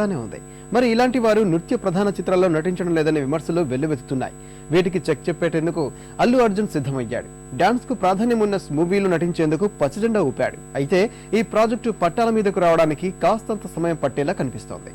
గానే ఉంది. మరి ఇలాంటి వారు నృత్య ప్రధాన చిత్రాల్లో నటించడం లేదనే విమర్శలు వెల్లువెత్తుతున్నాయి. వీటికి చెక్ చెప్పేటందుకు అల్లు అర్జున్ సిద్ధమయ్యాడు. డాన్స్కు ప్రాధాన్యం ఉన్న మూవీలు నటించేందుకు పచ్చజెండా ఊపాడు. అయితే ఈ ప్రాజెక్టు పట్టాల మీదకు రావడానికి కాస్తంత సమయం పట్టేలా కనిపిస్తోంది.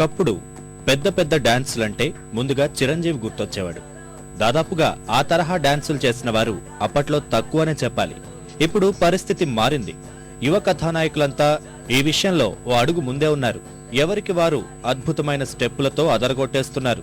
ఒకప్పుడు పెద్ద పెద్ద డాన్సులంటే ముందుగా చిరంజీవి గుర్తొచ్చేవాడు. దాదాపుగా ఆ తరహా డాన్సులు చేసిన వారు అప్పట్లో తక్కువనే చెప్పాలి. ఇప్పుడు పరిస్థితి మారింది. యువ కథానాయకులంతా ఈ విషయంలో ఓ అడుగు ముందే ఉన్నారు. ఎవరికి వారు అద్భుతమైన స్టెప్పులతో అదరగొట్టేస్తున్నారు?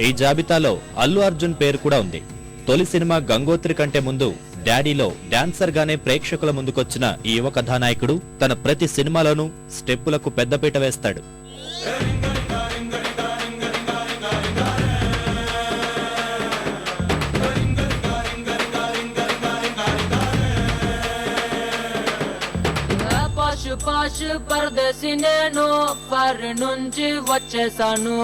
ఈ జాబితాలో అల్లు అర్జున్ పేరు కూడా ఉంది. తొలి సినిమా గంగోత్రి కంటే ముందు డాడీలో డాన్సర్ గానే ప్రేక్షకుల ముందుకొచ్చిన ఈ యువ కథానాయకుడు తన ప్రతి సినిమాలోనూ స్టెప్పులకు పెద్దపీట వేస్తాడు. పాషు నేను ఫర్ నుంచి వచ్చేసాను.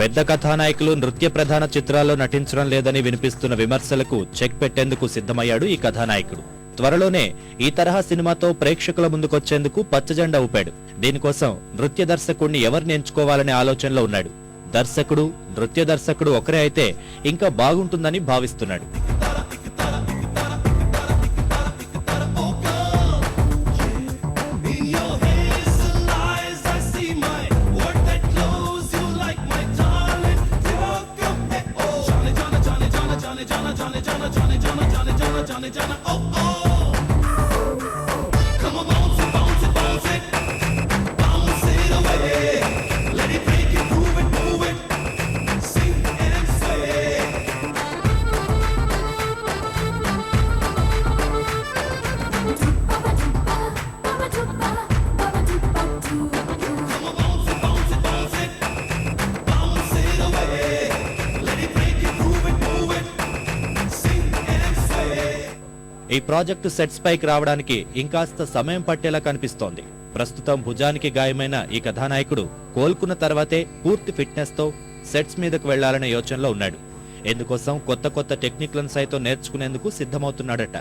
పెద్ద కథానాయకులు నృత్య ప్రధాన చిత్రాల్లో నటించడం లేదని వినిపిస్తున్న విమర్శలకు చెక్ పెట్టేందుకు సిద్ధమయ్యాడు ఈ కథానాయకుడు. త్వరలోనే ఈ తరహా సినిమాతో ప్రేక్షకుల ముందుకొచ్చేందుకు పచ్చజెండా ఊపాడు. దీనికోసం నృత్య దర్శకుడిని ఎవరిని ఎంచుకోవాలనే ఆలోచనలో ఉన్నాడు. దర్శకుడు నృత్య దర్శకుడు ఒకరే అయితే ఇంకా బాగుంటుందని భావిస్తున్నాడు ఈ ప్రాజెక్టు సెట్స్ పైకి రావడానికి ఇంకాస్త సమయం పట్టేలా కనిపిస్తోంది. ప్రస్తుతం భుజానికి గాయమైన ఈ కథానాయకుడు కోలుకున్న తర్వాతే పూర్తి ఫిట్నెస్తో సెట్స్ మీదకు వెళ్ళాలనే యోచనలో ఉన్నాడు. ఇందుకోసం కొత్త కొత్త టెక్నిక్లను సైతం నేర్చుకునేందుకు సిద్ధమవుతున్నాడట.